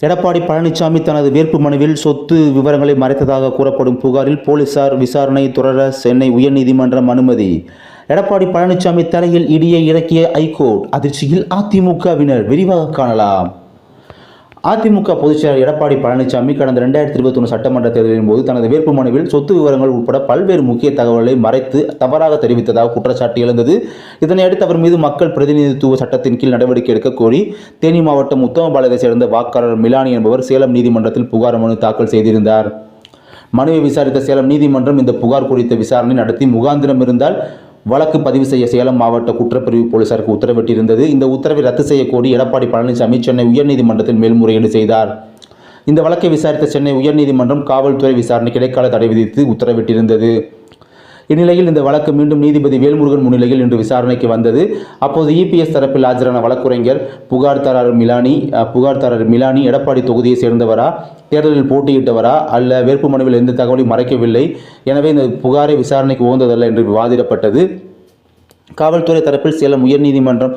எடப்பாடி பழனிசாமி தனது வேட்பு மனுவில் சொத்து விவரங்களை மறைத்ததாக கூறப்படும் புகாரில் போலீசார் விசாரணை தொடர சென்னை உயர்நீதிமன்றம் அனுமதி. எடப்பாடி பழனிசாமி தலையில் இடியை இறக்கிய ஐகோர்ட் அதிர்ச்சியில் அதிமுகவினர் விரிவாக காணலாம். அதிமுக பொதுச்செயலாளர் எடப்பாடி பழனிசாமி கடந்த ரெண்டாயிரத்தி இருபத்தொன்று சட்டமன்ற தேர்தலின் போது தனது வேட்பு மனுவில் சொத்து விவரங்கள் உட்பட பல்வேறு முக்கிய தகவல்களை மறைத்து தவறாக தெரிவித்ததாக குற்றச்சாட்டு எழுந்தது. இதனையடுத்து அவர் மீது மக்கள் பிரதிநிதித்துவ சட்டத்தின் கீழ் நடவடிக்கை எடுக்க கோரி தேனி மாவட்டம் உத்தமபாளையத்தை சேர்ந்த வாக்காளர் மிலானி என்பவர் சேலம் நீதிமன்றத்தில் புகார் மனு தாக்கல் செய்திருந்தார். மனுவை விசாரித்த சேலம் நீதிமன்றம் இந்த புகார் குறித்த விசாரணை நடத்தி முகாந்திரம் இருந்தால் வழக்கு பதிவு செய்ய சேலம் மாவட்ட குற்றப்பிரிவு போலீசாருக்கு உத்தரவிட்டிருந்தது. இந்த உத்தரவை ரத்து செய்யக்கோரி எடப்பாடி பழனிசாமி சென்னை உயர்நீதிமன்றத்தில் மேல்முறையீடு செய்தார். இந்த வழக்கை விசாரித்த சென்னை உயர்நீதிமன்றம் காவல்துறை விசாரணைக்கு இடைக்கால தடை விதித்து உத்தரவிட்டிருந்தது. இந்நிலையில் இந்த வழக்கு மீண்டும் நீதிபதி வேல்முருகன் முன்னிலையில் இன்று விசாரணைக்கு வந்தது. அப்போது இபிஎஸ் தரப்பில் ஆஜரான வழக்குரைஞர் புகார்தாரர் மிலானி புகார்தாரர் மிலானி எடப்பாடி தொகுதியை சேர்ந்தவரா தேர்தலில் போட்டியிட்டவரா அல்ல வேட்புமனுவில் எந்த தகவலையும் மறைக்கவில்லை. எனவே இந்த புகாரை விசாரணைக்கு உகந்ததல்ல என்று விவாதிடப்பட்டது. காவல்துறை தரப்பில் சேலம் உயர்நீதிமன்றம்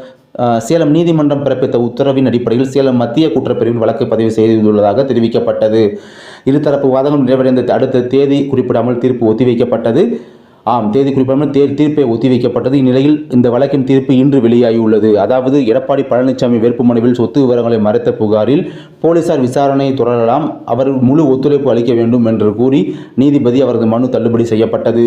சேலம் நீதிமன்றம் பிறப்பித்த உத்தரவின் அடிப்படையில் சேலம் மத்திய குற்றப்பிரிவில் வழக்கு பதிவு செய்துள்ளதாக தெரிவிக்கப்பட்டது. இருதரப்பு வாதங்கள் நிறைவடைந்த அடுத்த தேதி குறிப்பிடாமல் தீர்ப்பு ஒத்திவைக்கப்பட்டது. ஆம் தேதி குறிப்பிடாமல் தே தீர்ப்பை ஒத்திவைக்கப்பட்டது. இந்நிலையில் இந்த வழக்கின் தீர்ப்பு இன்று வெளியாகியுள்ளது. அதாவது எடப்பாடி பழனிசாமி வேட்புமனுவில் சொத்து விவரங்களை மறைத்த புகாரில் போலீசார் விசாரணையை தொடரலாம். அவர் முழு ஒத்துழைப்பு அளிக்க வேண்டும் என்று கூறி நீதிபதி அவரது மனு தள்ளுபடி செய்யப்பட்டது.